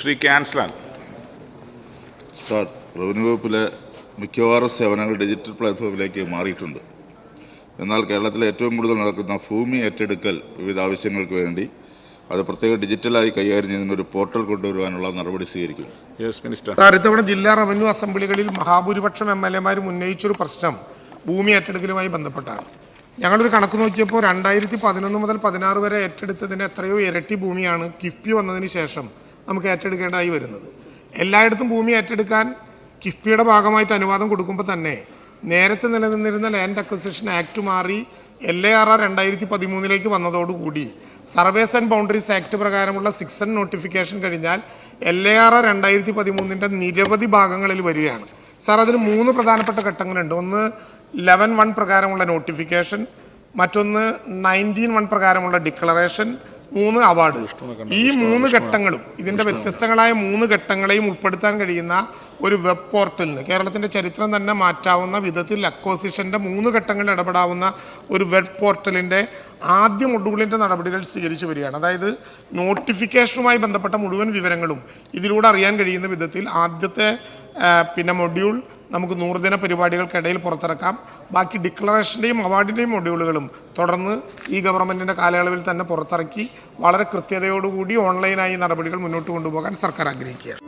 Shri ക്യാൻസ്ലാൻ. Sir revenue വകുപ്പിലെ മിക്കവാറും സേവനങ്ങൾ ഡിജിറ്റൽ പ്ലാറ്റ്ഫോമിലേക്ക് മാറിയിട്ടുണ്ട്. എന്നാൽ കേരളത്തിലെ ഏറ്റവും കൂടുതൽ നടക്കുന്ന ഭൂമി ഏറ്റെടുക്കൽ വിവിധ ആവശ്യങ്ങൾക്ക് വേണ്ടി അത് പ്രത്യേക ഡിജിറ്റലായി കൈകാര്യം ചെയ്യുന്ന ഒരു പോർട്ടൽ കൊണ്ടുവരുവാനുള്ള നടപടി സ്വീകരിക്കും. Yes minister. സാർ ഇത്തവണ ജില്ലാ റവന്യൂ അസംബ്ലികളിൽ മഹാഭൂരിപക്ഷം എം എൽ എമാരും ഉന്നയിച്ചൊരു പ്രശ്നം ഭൂമി ഏറ്റെടുക്കലുമായി ബന്ധപ്പെട്ടാണ്. ഞങ്ങളൊരു കണക്ക് നോക്കിയപ്പോൾ രണ്ടായിരത്തി പതിനൊന്ന് മുതൽ പതിനാറ് വരെ ഏറ്റെടുത്തതിന്റെ എത്രയോ ഇരട്ടി ഭൂമിയാണ് കിഫ്ബി വന്നതിന് ശേഷം നമുക്ക് ഏറ്റെടുക്കേണ്ടതായി വരുന്നത്. എല്ലായിടത്തും ഭൂമി ഏറ്റെടുക്കാൻ കിഫ്ബിയുടെ ഭാഗമായിട്ട് അനുവാദം കൊടുക്കുമ്പോൾ തന്നെ നേരത്തെ നിലനിന്നിരുന്ന ലാൻഡ് അക്വസിഷൻ ആക്ട് മാറി എൽ എ ആർ ആർ രണ്ടായിരത്തി പതിമൂന്നിലേക്ക് വന്നതോടുകൂടി സർവേസ് ആൻഡ് ബൗണ്ടറീസ് ആക്ട് പ്രകാരമുള്ള സിക്സൺ നോട്ടിഫിക്കേഷൻ കഴിഞ്ഞാൽ എൽ എ ആർ ആർ രണ്ടായിരത്തി പതിമൂന്നിന്റെ നിരവധി ഭാഗങ്ങളിൽ വരികയാണ്. സാർ അതിന് മൂന്ന് പ്രധാനപ്പെട്ട ഘട്ടങ്ങളുണ്ട്. ഒന്ന് ലെവൻ വൺ പ്രകാരമുള്ള നോട്ടിഫിക്കേഷൻ മറ്റൊന്ന് നയന്റീൻ വൺ പ്രകാരമുള്ള ഡിക്ലറേഷൻ മൂന്ന് അവാർഡ് ഈ മൂന്ന് ഘട്ടങ്ങളും ഇതിന്റെ വ്യത്യസ്തങ്ങളായ മൂന്ന് ഘട്ടങ്ങളെയും ഉൾപ്പെടുത്താൻ കഴിയുന്ന ഒരു വെബ് പോർട്ടലിന് കേരളത്തിന്റെ ചരിത്രം തന്നെ മാറ്റാവുന്ന വിധത്തിൽ അക്കോസിഷന്റെ മൂന്ന് ഘട്ടങ്ങളിൽ ഇടപെടാവുന്ന ഒരു വെബ് പോർട്ടലിന്റെ ആദ്യ മൊഡ്യൂളിന്റെ നടപടികൾ സ്വീകരിച്ചു വരികയാണ്. അതായത് നോട്ടിഫിക്കേഷനുമായി ബന്ധപ്പെട്ട മുഴുവൻ വിവരങ്ങളും ഇതിലൂടെ അറിയാൻ കഴിയുന്ന വിധത്തിൽ ആദ്യത്തെ പിന്നെ മൊഡ്യൂൾ നമുക്ക് നൂറുദിന പരിപാടികൾക്കിടയിൽ പുറത്തിറക്കാം. ബാക്കി ഡിക്ലറേഷന്റെയും അവാർഡിന്റെയും മൊഡ്യൂളുകളും തുടർന്ന് ഈ ഗവൺമെന്റിന്റെ കാലയളവിൽ തന്നെ പുറത്തിറക്കി വളരെ കൃത്യതയോടുകൂടി ഓൺലൈനായി നടപടികൾ മുന്നോട്ട് കൊണ്ടുപോകാൻ സർക്കാർ ആഗ്രഹിക്കുകയാണ്.